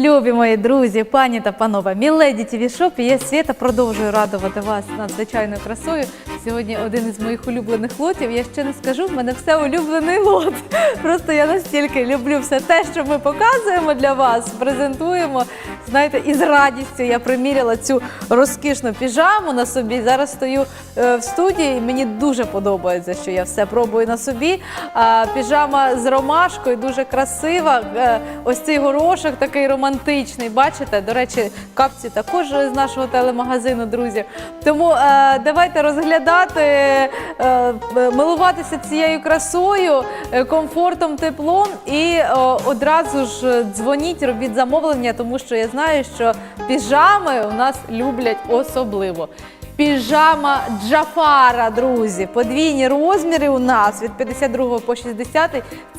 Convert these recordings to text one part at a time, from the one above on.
Любі мої друзі, пані та панове, міледі Тіві Шоп і я Свята продовжую радувати вас надзвичайною красою. Сьогодні один із моїх улюблених лотів. Я ще не скажу, в мене все улюблений лот. Просто я настільки люблю все те, що ми показуємо для вас, презентуємо. Знаєте, і з радістю я приміряла цю розкішну піжаму на собі. Зараз стою е, в студії. і Мені дуже подобається, що я все пробую на собі. А, піжама з ромашкою дуже красива. Е, ось цей горошок такий романтичний. Бачите? До речі, капці також з нашого телемагазину, друзі. Тому е, давайте розглядати, милуватися цією красою, комфортом, теплом і одразу ж дзвоніть, робіть замовлення, тому що я знаю, що піжами у нас люблять особливо. Піжама Джафара, друзі. Подвійні розміри у нас від 52 по 60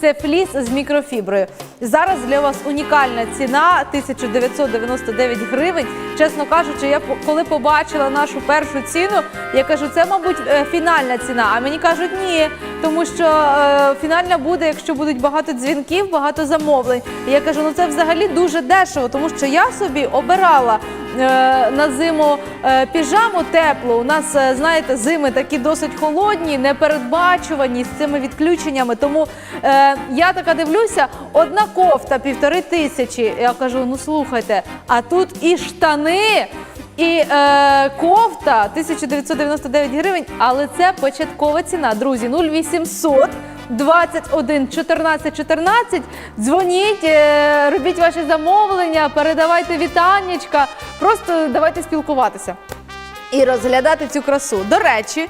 це фліс з мікрофіброю. Зараз для вас унікальна ціна 1999 гривень. Чесно кажучи, я коли побачила нашу першу ціну, я кажу, це, мабуть, е, фінальна ціна. А мені кажуть, ні, тому що е, фінальна буде, якщо будуть багато дзвінків, багато замовлень. І я кажу, ну це взагалі дуже дешево, тому що я собі обирала на зиму е, піжаму теплу. У нас, е, знаєте, зими такі досить холодні, непередбачувані з цими відключеннями. Тому е, я така дивлюся, одна кофта півтори тисячі. Я кажу, ну слухайте, а тут і штани. І е, кофта 1999 гривень, але це початкова ціна. Друзі, 0800 21 14 14. Дзвоніть, е, робіть ваші замовлення, передавайте вітаннячка. Просто давайте спілкуватися і розглядати цю красу. До речі,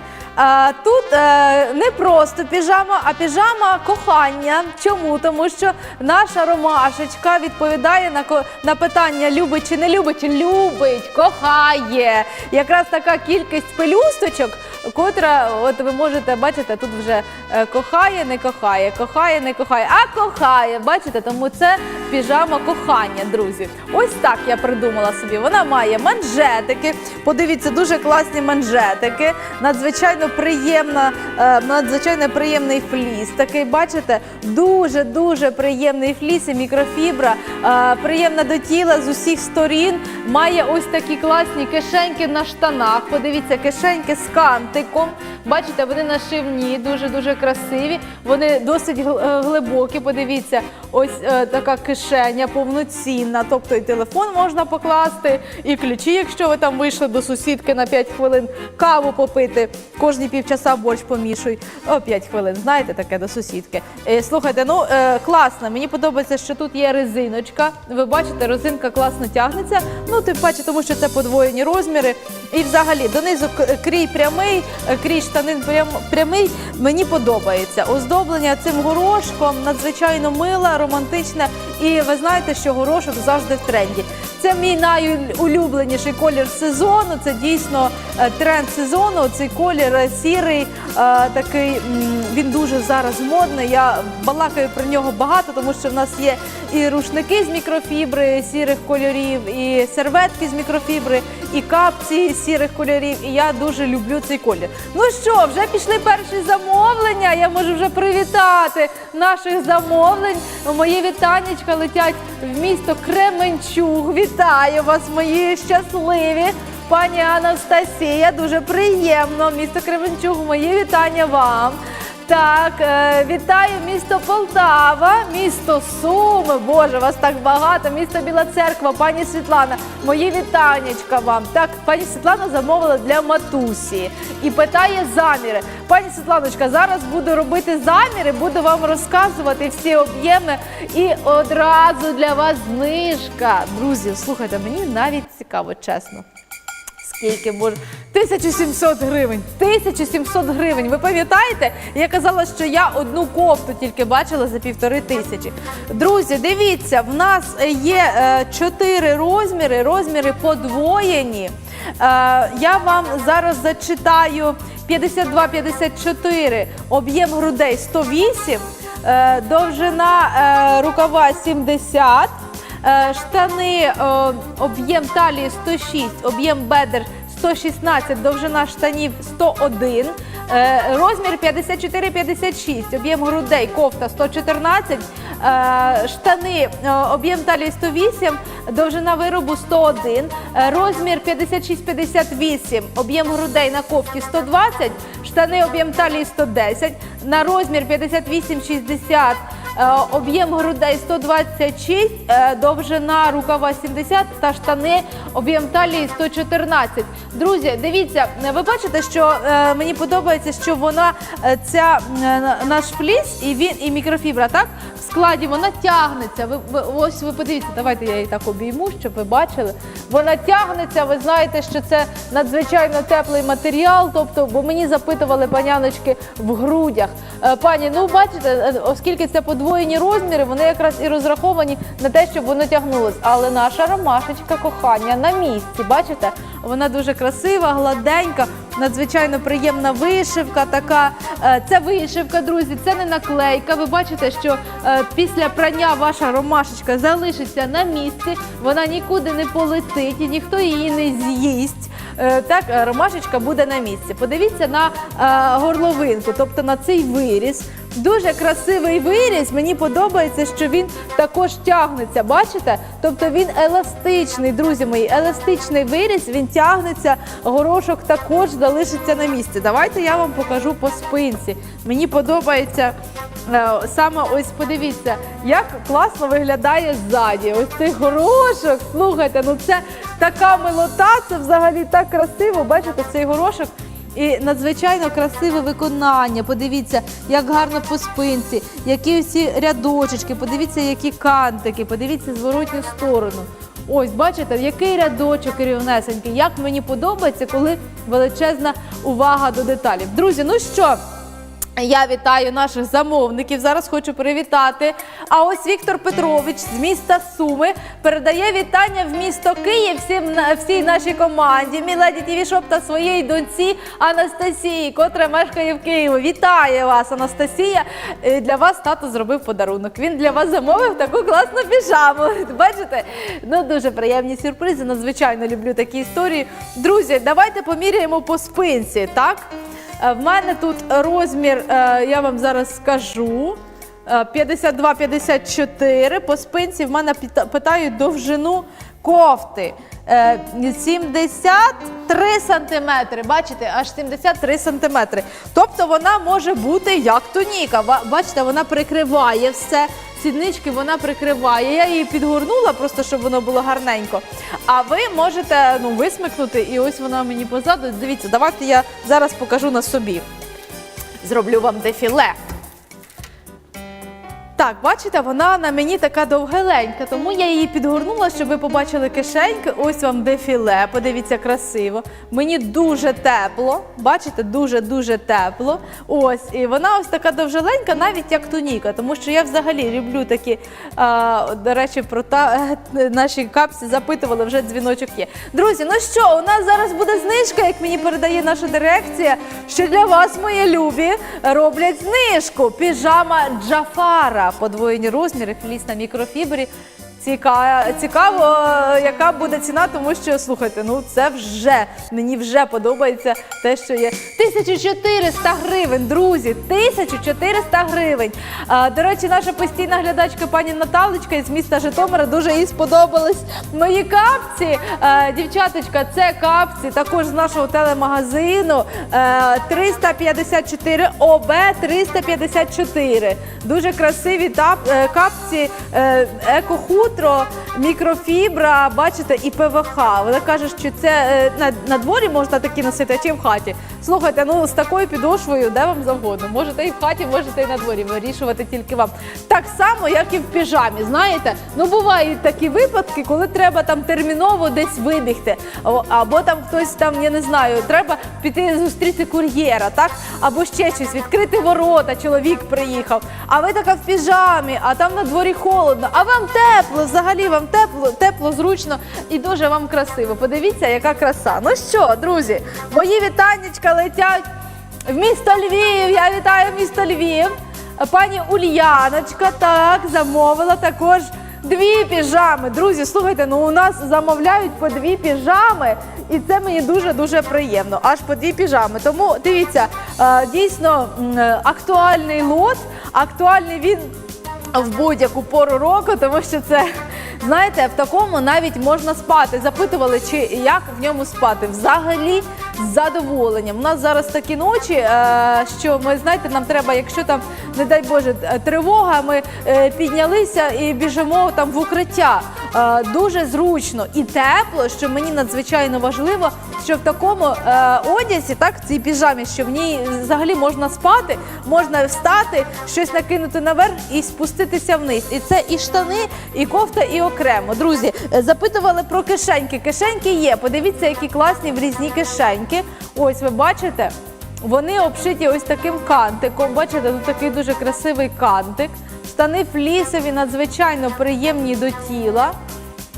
тут е, не просто піжама, а піжама кохання. Чому? Тому що наша ромашечка відповідає на, на питання любить чи не любить, любить, кохає. Якраз така кількість пелюсточок, котра, от ви можете бачите, тут вже е, кохає, не кохає, кохає, не кохає, а кохає. Бачите, тому це піжама кохання, друзі. Ось так я придумала собі. Вона має манжетики. Подивіться, дуже класні манжетики. Надзвичайно приємна, е, надзвичайно приємний фліс. Такий, бачите, дуже дуже приємний фліс і мікрофібра. е, Приємна до тіла з усіх сторін. Має ось такі класні кишеньки на штанах. Подивіться, кишеньки з кантиком. Бачите, вони нашивні, дуже дуже красиві. Вони досить е, глибокі. Подивіться, ось така кишеня повноцінна. Тобто і телефон можна покласти, і ключі, якщо ви там вийшли до сусідки на 5 хвилин, каву попити. Кожні півчаса борщ помішуй. О, 5 хвилин. Знаєте, таке до сусідки. Е, слухайте, ну е, класно. Мені подобається, що тут є резиночка. Ви бачите, резинка класно тягнеться. Ну, тим паче, тому що це подвоєні розміри. І взагалі донизу крій прямий, е, крій штанин прямий. Мені подобається. Оздоблення цим горошком надзвичайно миле, романтичне. І ви знаєте, що горошок завжди в тренді. Це мій найулюбленіший колір сезону. Це дійсно е, тренд сезону. Цей колір е, сірий, е, такий він дуже зараз модний. Я балакаю про нього багато, тому що в нас є і рушники з мікрофібри сірих кольорів, і серветки з мікрофібри, і капці сірих кольорів. І я дуже люблю цей колір. Ну що, вже пішли перші замовлення. Я можу вже привітати наших замовлень. Мої вітаннячка летять в місто Кременчуг. Вітаю вас, мої щасливі. Пані Анастасія, дуже приємно. Місто Кременчуг, мої вітання вам. Так, е, вітаю місто Полтава, місто Суми. Боже, вас так багато. Місто Біла Церква, пані Світлана. Мої вітаннячка вам. Так, пані Світлана замовила для матусі і питає заміри. Пані Світланочка, зараз буду робити заміри, буду вам розказувати всі об'єми і одразу для вас знижка. Друзі, слухайте, мені навіть цікаво, чесно. Скільки може? 1700 гривень. 1700 гривень. Ви пам'ятаєте? Я казала, що я одну кофту тільки бачила за півтори тисячі. Друзі, дивіться, в нас є е, чотири розміри, розміри подвоєні. Е, я вам зараз зачитаю 52-54, об'єм грудей 108, е, довжина рукава 70. Е, Штани, е, об'єм талії 106, об'єм бедер 116, довжина штанів 101, е, розмір 54-56, об'єм грудей кофта 114, Е, штани, об'єм талії 108, довжина виробу 101, е, розмір 56-58, об'єм грудей на кофті 120, штани об'єм талії 110, на розмір 58-60, е, об'єм грудей 126, е, довжина рукава 70 та штани об'єм талії 114. Друзі, дивіться, е, ви бачите, що е, мені подобається, що вона е, ця е, наш фліс і він і мікрофібра, так в складі вона тягнеться. Ви, ви ось ви подивіться, давайте я її так обійму, щоб ви бачили. Вона тягнеться. Ви знаєте, що це надзвичайно теплий матеріал. Тобто, бо мені запитували паняночки в грудях. Е, Пані, ну бачите, е, оскільки це подвоєні розміри, вони якраз і розраховані на те, щоб воно тягнулось. Але наша ромашечка кохання на місці. Бачите, вона дуже красива, гладенька, надзвичайно приємна вишивка. Така Е, це вишивка, друзі, це не наклейка. Ви бачите, що е, після прання ваша ромашечка залишиться на місці, вона нікуди не полетить і ніхто її не з'їсть. Е, Так, ромашечка буде на місці. Подивіться на горловинку, тобто на цей виріз. Дуже красивий виріз. Мені подобається, що він також тягнеться. Бачите? Тобто він еластичний, друзі мої. Еластичний виріз, він тягнеться, горошок також залишиться на місці. Давайте я вам покажу по спинці. Мені подобається е, саме ось подивіться, як класно виглядає ззаді. Ось цей горошок. Слухайте, ну це така милота, це взагалі так красиво. Бачите, цей горошок. І надзвичайно красиве виконання. Подивіться, як гарно по спинці, які всі рядочечки, подивіться, які кантики, подивіться зворотню сторону. Ось, бачите, який рядочок рівнесенький. Як мені подобається, коли величезна увага до деталів. Друзі, ну що? Я вітаю наших замовників. Зараз хочу привітати. А ось Віктор Петрович з міста Суми передає вітання в місто Київ всім всій нашій команді. Міледі ТІВІ Шоп та своєї доньці Анастасії, котра мешкає в Києві. Вітає вас, Анастасія. Е, Для вас тато зробив подарунок. Він для вас замовив таку класну піжаму. Бачите? Ну дуже приємні сюрпризи. Надзвичайно люблю такі історії. Друзі, давайте поміряємо по спинці, так? Е, В мене тут розмір, е, я вам зараз скажу. е, 52-54. По спинці в мене питають довжину кофти. Е, 73 сантиметри. Бачите, аж 73 сантиметри. Тобто вона може бути як туніка. Бачите, вона прикриває все. Сіднички вона прикриває. Я її підгорнула, просто щоб воно було гарненько. А ви можете ну, висмикнути, і ось вона мені позаду. Дивіться, давайте я зараз покажу на собі. Зроблю вам дефіле. Так, бачите, вона на мені така довгеленька, тому я її підгорнула, щоб ви побачили кишеньки. Ось вам дефіле. Подивіться, красиво. Мені дуже тепло. Бачите, дуже-дуже тепло. Ось, і вона ось така довжеленька, навіть як туніка, тому що я взагалі люблю такі. А, до речі, про та наші капсі запитували, вже дзвіночок є. Друзі, ну що, у нас зараз буде знижка, як мені передає наша дирекція. Що для вас, мої любі, роблять знижку. Піжама Джафара, подвоєні розміри, фліс на мікрофібрі. Ціка- Цікаво, е, яка буде ціна, тому що слухайте, ну це вже мені вже подобається те, що є 1400 гривень, друзі. 1400 гривень. А, до речі, наша постійна глядачка пані Наталочка із міста Житомира дуже їй сподобались мої капці. Е, дівчаточка, це капці також з нашого телемагазину. Е, 354 ОБ 354. Дуже красиві тап, е, капці, е, екохутро, мікрофібра, бачите, і ПВХ. Вона каже, що це е, на, на дворі можна такі носити, а чи в хаті. Слухайте, ну з такою підошвою, де вам завгодно. Можете і в хаті, можете і на дворі. Вирішувати тільки вам. Так само, як і в піжамі. Знаєте, ну бувають такі випадки, коли треба там терміново десь вибігти. Або там хтось там, я не знаю, треба піти зустріти кур'єра, так? Або ще щось, відкрити ворота, чоловік приїхав. А ви така в піжамі, а там на дворі холодно, а вам тепло, взагалі вам тепло, тепло, зручно і дуже вам красиво. Подивіться, яка краса. Ну що, друзі, мої вітаннячка летять в місто Львів. Я вітаю місто Львів. Пані Ульяночка так замовила також. Дві піжами. Друзі, слухайте, ну у нас замовляють по дві піжами, і це мені дуже-дуже приємно. Аж по дві піжами. Тому дивіться, е, дійсно е, актуальний лот, актуальний він в будь-яку пору року, тому що це, знаєте, в такому навіть можна спати. Запитували, чи як в ньому спати. Взагалі з задоволенням. У нас зараз такі ночі, е, що ми знаєте, нам треба, якщо там, не дай Боже, е, тривога, ми е, піднялися і біжимо там в укриття. Е, Дуже зручно і тепло, що мені надзвичайно важливо, що в такому е, одязі, так, в цій піжамі, що в ній взагалі можна спати, можна встати, щось накинути наверх і спуститися вниз. І це і штани, і кофта, і окремо. Друзі, е, запитували про кишеньки. Кишеньки є. Подивіться, які класні в різні кишеньки. Ось ви бачите. Вони обшиті ось таким кантиком. Бачите, тут такий дуже красивий кантик. Штани флісові, надзвичайно приємні до тіла.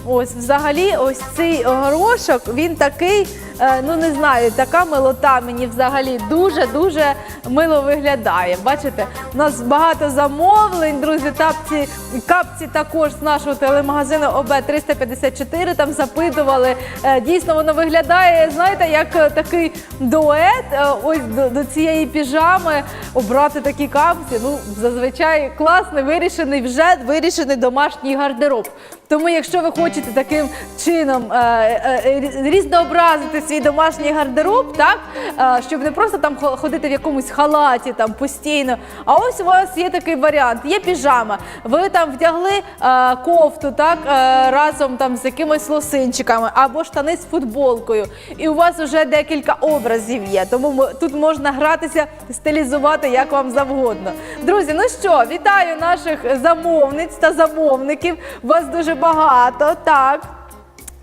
Ось, взагалі, ось цей горошок, він такий, ну не знаю, така милота мені взагалі дуже-дуже мило виглядає. Бачите, у нас багато замовлень, друзі, тапці, капці також з нашого телемагазину ОБ 354 там запитували. Е, Дійсно, воно виглядає, знаєте, як е, такий дует. Е, Ось до, до цієї піжами обрати такі капці. Ну, зазвичай класний, вирішений вже вирішений домашній гардероб. Тому, якщо ви хочете таким чином е, е, е, різнообразити свій домашній гардероб, так е, щоб не просто там ходити в якомусь халаті там постійно. А ось у вас є такий варіант: є піжама. Ви там вдягли е, кофту, так е, разом там з якимись лосинчиками або штани з футболкою, і у вас вже декілька образів є. Тому тут можна гратися, стилізувати як вам завгодно. Друзі, ну що, вітаю наших замовниць та замовників. Вас дуже багато. Так.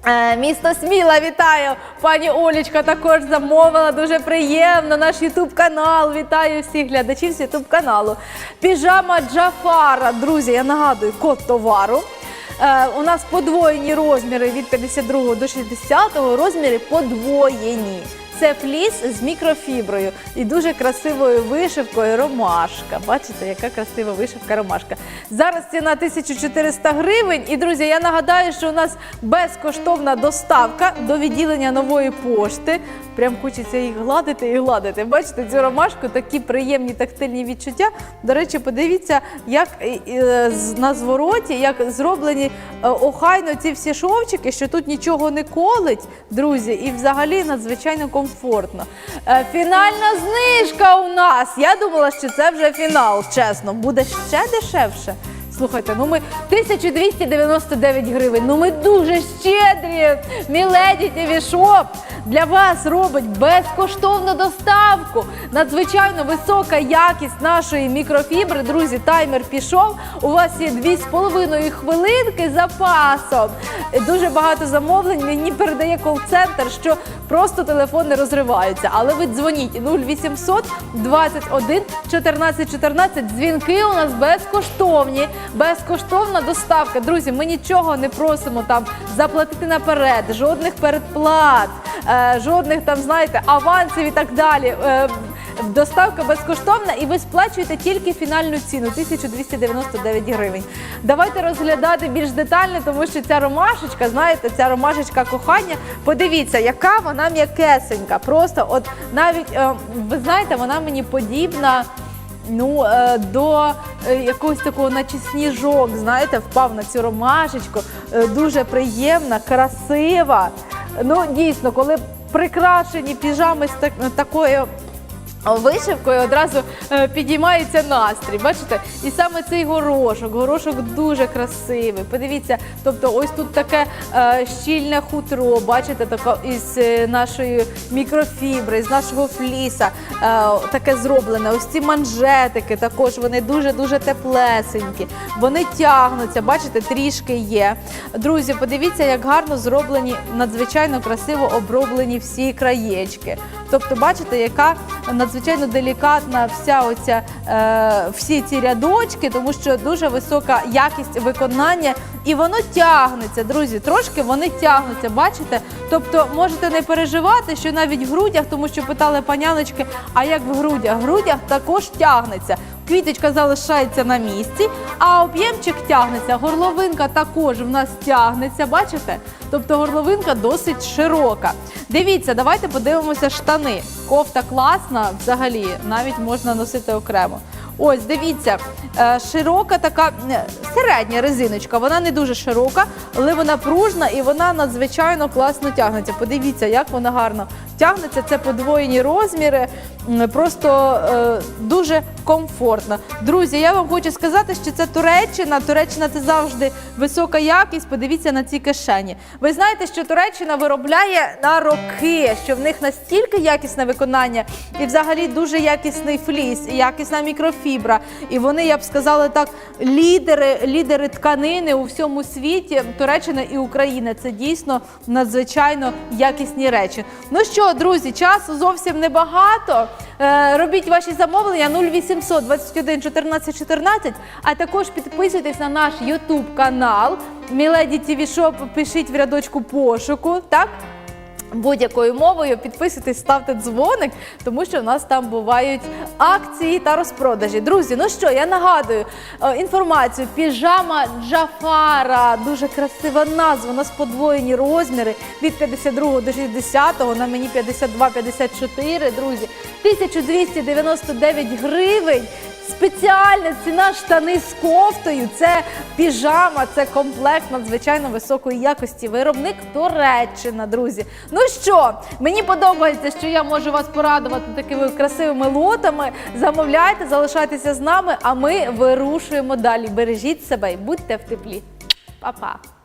Е, Місто Сміла вітаю. Пані Олічка також замовила. Дуже приємно. Наш Ютуб канал. Вітаю всіх глядачів з Ютуб каналу. Піжама Джафара. Друзі, я нагадую, код товару. Е, у нас подвоєні розміри від 52 до 60 розміри подвоєні. Це фліс з мікрофіброю і дуже красивою вишивкою ромашка. Бачите, яка красива вишивка ромашка. Зараз ціна 1400 гривень. І друзі, я нагадаю, що у нас безкоштовна доставка до відділення нової пошти. Прям хочеться їх гладити і гладити. Бачите, цю ромашку такі приємні тактильні відчуття. До речі, подивіться, як на звороті, як зроблені е, охайно ці всі шовчики, що тут нічого не колить, друзі, і взагалі надзвичайно комфортно. Е, Фінальна знижка у нас. Я думала, що це вже фінал. Чесно, буде ще дешевше. Слухайте, ну ми 1299 гривень. Ну ми дуже щедрі. Міледі Шоп для вас робить безкоштовну доставку. Надзвичайно висока якість нашої мікрофібри. Друзі, таймер пішов. У вас є 2,5 хвилинки запасом. Дуже багато замовлень. Мені передає кол-центр, що просто телефони розриваються. Але ви дзвоніть 0800 21 14 14. Дзвінки у нас безкоштовні, безкоштовна доставка. Друзі, ми нічого не просимо там заплатити наперед, жодних передплат, е, жодних там, знаєте, авансів і так далі. Е, Доставка безкоштовна і ви сплачуєте тільки фінальну ціну 1299 гривень. Давайте розглядати більш детально, тому що ця ромашечка, знаєте, ця ромашечка кохання. Подивіться, яка вона м'якесенька. Просто, от навіть е, ви знаєте, вона мені подібна. Ну, е, до е, якогось такого, наче сніжок, знаєте, впав на цю ромашечку. Е, Дуже приємна, красива. Ну, дійсно, коли прикрашені піжами з так- такою Вишивкою одразу е, підіймається настрій. Бачите? І саме цей горошок. Горошок дуже красивий. Подивіться, тобто, ось тут таке е, щільне хутро, бачите, таке із е, нашої мікрофібри, з нашого фліса, таке зроблене. Ось ці манжетики також вони дуже дуже теплесенькі. Вони тягнуться, бачите, трішки є. Друзі, подивіться, як гарно зроблені, надзвичайно красиво оброблені всі краєчки. Тобто, бачите, яка надзвичайно делікатна вся оця е, всі ці рядочки, тому що дуже висока якість виконання, і воно тягнеться, друзі. Трошки вони тягнуться. Бачите? Тобто можете не переживати, що навіть в грудях, тому що питали паняночки, а як в грудях? В грудях також тягнеться. Квіточка залишається на місці, а об'ємчик тягнеться. Горловинка також в нас тягнеться. Бачите? Тобто горловинка досить широка. Дивіться, давайте подивимося штани. Кофта класна, взагалі, навіть можна носити окремо. Ось, дивіться, е, широка така е, середня резиночка. Вона не дуже широка, але вона пружна і вона надзвичайно класно тягнеться. Подивіться, як вона гарно тягнеться. Це подвоєні розміри, просто е, дуже комфортно. Друзі, я вам хочу сказати, що це Туреччина. Туреччина це завжди висока якість. Подивіться на ці кишені. Ви знаєте, що Туреччина виробляє на роки, що в них настільки якісне виконання, і взагалі дуже якісний фліс, і якісна мікрофібра. І вони, я б сказала так, лідери, лідери тканини у всьому світі. Туреччина і Україна. Це дійсно надзвичайно якісні речі. Ну що, друзі, часу зовсім небагато. Е, Робіть ваші замовлення 0800 21 14 14, а також підписуйтесь на наш YouTube канал Міледі Тіві Шоп. Пишіть в рядочку пошуку. Так будь-якою мовою підписуйтесь, ставте дзвоник, тому що в нас там бувають акції та розпродажі. Друзі, ну що, я нагадую е, інформацію. Піжама Джафара, дуже красива назва, у нас подвоєні розміри від 52 до 60, на мені 52-54, друзі. 1299 гривень. Спеціальна ціна штани з кофтою. Це піжама, це комплект надзвичайно високої якості. Виробник Туреччина, друзі. Ну що, мені подобається, що я можу вас порадувати такими красивими лотами. Замовляйте, залишайтеся з нами, а ми вирушуємо далі. Бережіть себе і будьте в теплі. Па-па!